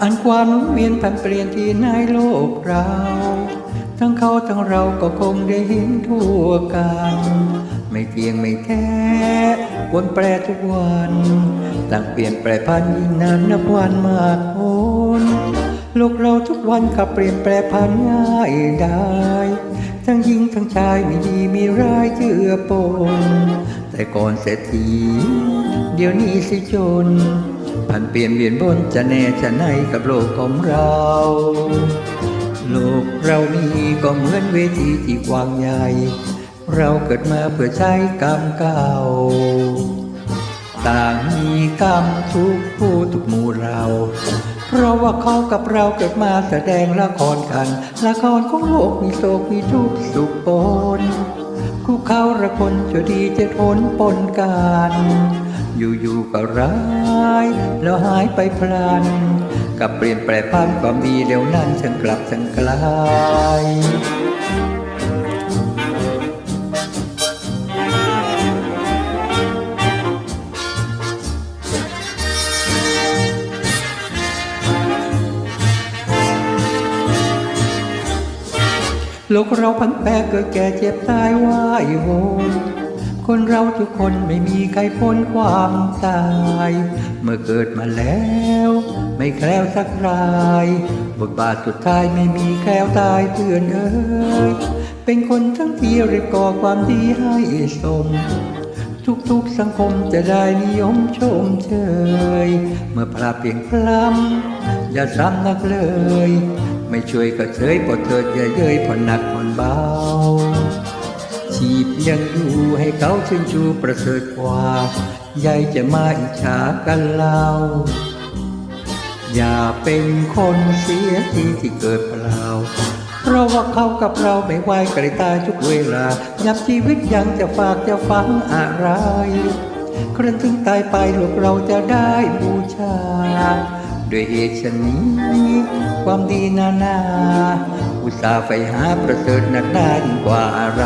อันความเวียนผันเปลี่ยนที่ในโลกเรา ทั้งเขาทั้งเราก็คงได้เห็นทั่วกัน ไม่เที่ยงไม่แท้วนแปรทุกวันต่างเปลี่ยนแปรพันยิ่งนานนับวันมากโนโลกเราทุกวันขับเปลี่ยนแปรพันง่ายได้ ทั้งหญิงทั้งชายมีดีมีร้ายเจือปน ก่อนเศรษฐีเดี๋ยวนี้สิจนพันเปลี่ยนเวียนบนจะแน่จะไหนกับโลกของเรา โลกเรานี้ก็เหมือนเวทีที่กว้างใหญ่ เราเกิดมาเพื่อใช้กรรมเก่า ต่างมีกรรมทุกผู้ทุกหมู่เรา เพราะว่าเขากับเราเกิดมาแสดงละครกัน ละครของโลกมีโศกมีทุกข์สุขปน คู่เขาละคนจะดีจะทนปนกันอยู่ๆก็ร้าย แล้วหายไปพลัน กับเปลี่ยนแปลพันความดีเร็วนั้นฉันกลับช่างไกล โลกเราพันแปรเกิดแก่เจ็บตายว่ายวนคนเราทุกคนไม่มีใครพ้นความตาย เมื่อเกิดมาแล้ว ไม่แคล้วสักราย บทบาทสุดท้ายไม่มีแคล้วตายเพื่อนเอ้ยเป็นคนทั้งที่เรียกก่อความดีให้สม ทุกๆสังคมจะได้นิยมชมเชยเมื่อพระเพียงพล้ำอย่าซ้ำนักเลย ไม่ช่วยก็เฉยปดเถิดอย่าเย้ยผ่อนหนักผ่อนเบาชีพยังอยู่ให้เขาชื่นชูประเสริฐกว่าใหญ่จะมาอิจฉากันเล่าอย่าเป็นคนเสียทีที่เกิดเปล่า เพราะว่าเขากับเราไม่ไหวไกลตายทุกเวลา ยับชีวิตยังจะฝากจะฟังอะไร ครั้นถึงตายไปลูกเราจะได้บูชา ด้วยเหตุชนนี้ ความดีนานา อุตส่าห์ไปหาประเสริฐนักหนานกว่าอะไร